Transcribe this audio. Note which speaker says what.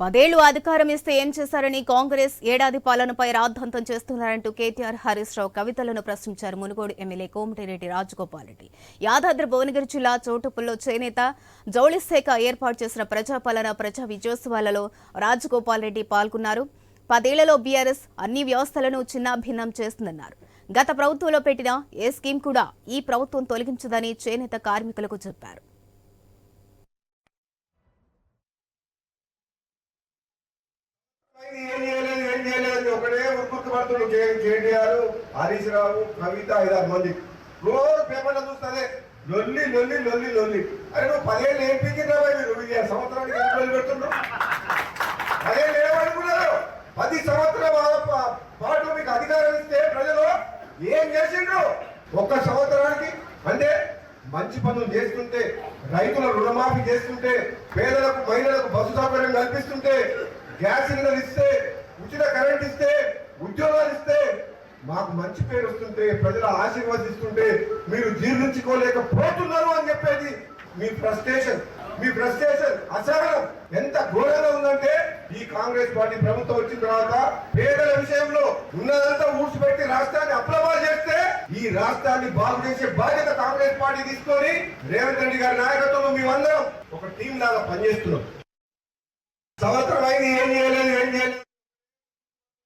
Speaker 1: పదేళ్ళు అధికారం ఇస్తే ఏం చేశారని కాంగ్రెస్ ఏడాది పాలనపై రాద్ధాంతం చేస్తున్నారంటూ కేటీఆర్ హరీష్ రావు కవితలను ప్రశ్నించారు. మునుగోడు ఎమ్మెల్యే కోమటిరెడ్డి రాజగోపాల్ రెడ్డి. యాదాద్రి భువనగిరి జిల్లా చోటుపుల్లో చేనేత జౌళిశాఖ ఏర్పాటు చేసిన ప్రజాపాలన ప్రజా విజయోత్సవాలలో రాజగోపాల్ రెడ్డి పాల్గొన్నారు. పదేళ్ళలో బీఆర్ఎస్ అన్ని వ్యవస్థలను చిన్నాభిన్నం చేస్తుందన్నారు. గత ప్రభుత్వంలో పెట్టిన ఏ స్కీమ్ కూడా ఈ ప్రభుత్వం తొలగించదని చేనేత కార్మికులకు చెప్పారు.
Speaker 2: చేయలేదు ఏం ఒకటే ఉరుకుత్తు కేటీఆర్ హరీష్ రావు కవిత ఐదారు మంది. రోజు పేపర్లో చూస్తే లొల్లి లొల్లి లొల్లి లొల్లి. అరే నువ్వు పదేళ్ళు ఏం మీరు సంవత్సరానికి ఎన్ని రోజులు పెడుతున్నావు పదేళ్ళు ఏమనుకున్నారు పది సంవత్సరాల పాటు మీకు అధికారం ఇస్తే ప్రజలు ఏం చేసిండ్రు? ఒక్క సంవత్సరానికి అంటే మంచి పనులు చేస్తుంటే రైతుల రుణమాఫీ చేస్తుంటే పేదలకు మహిళలకు బస్సు సౌకర్యం కల్పిస్తుంటే గ్యాస్ సిలిండర్ ఇస్తే ఉచిత కరెంట్ ఇస్తే ఉద్యోగాలు ఇస్తే మాకు మంచి పేరు వస్తుంటే ప్రజలు ఆశీర్వదిస్తుంటే మీరు జీర్ణించుకోలేకపోతున్నారు అని చెప్పేది మీ ఫ్రస్ట్రేషన్. మీ ఫ్రస్ట్రేషన్ అసహనం ఎంత ఘోరంగా ఉందంటే ఈ కాంగ్రెస్ పార్టీ ప్రభుత్వం వచ్చిన తర్వాత పేదల విషయంలో ఉన్నదంతా ఊడ్చిపెట్టి రాష్ట్రాన్ని అప్లమా చేస్తే ఈ రాష్ట్రాన్ని బాగు చేసే బాధ్యత కాంగ్రెస్ పార్టీ తీసుకొని రేవంత్ రెడ్డి గారి నాయకత్వంలో మేమందరం ఒక టీం లాగా పనిచేస్తున్నాం. సంవత్సరం అయింది ఏం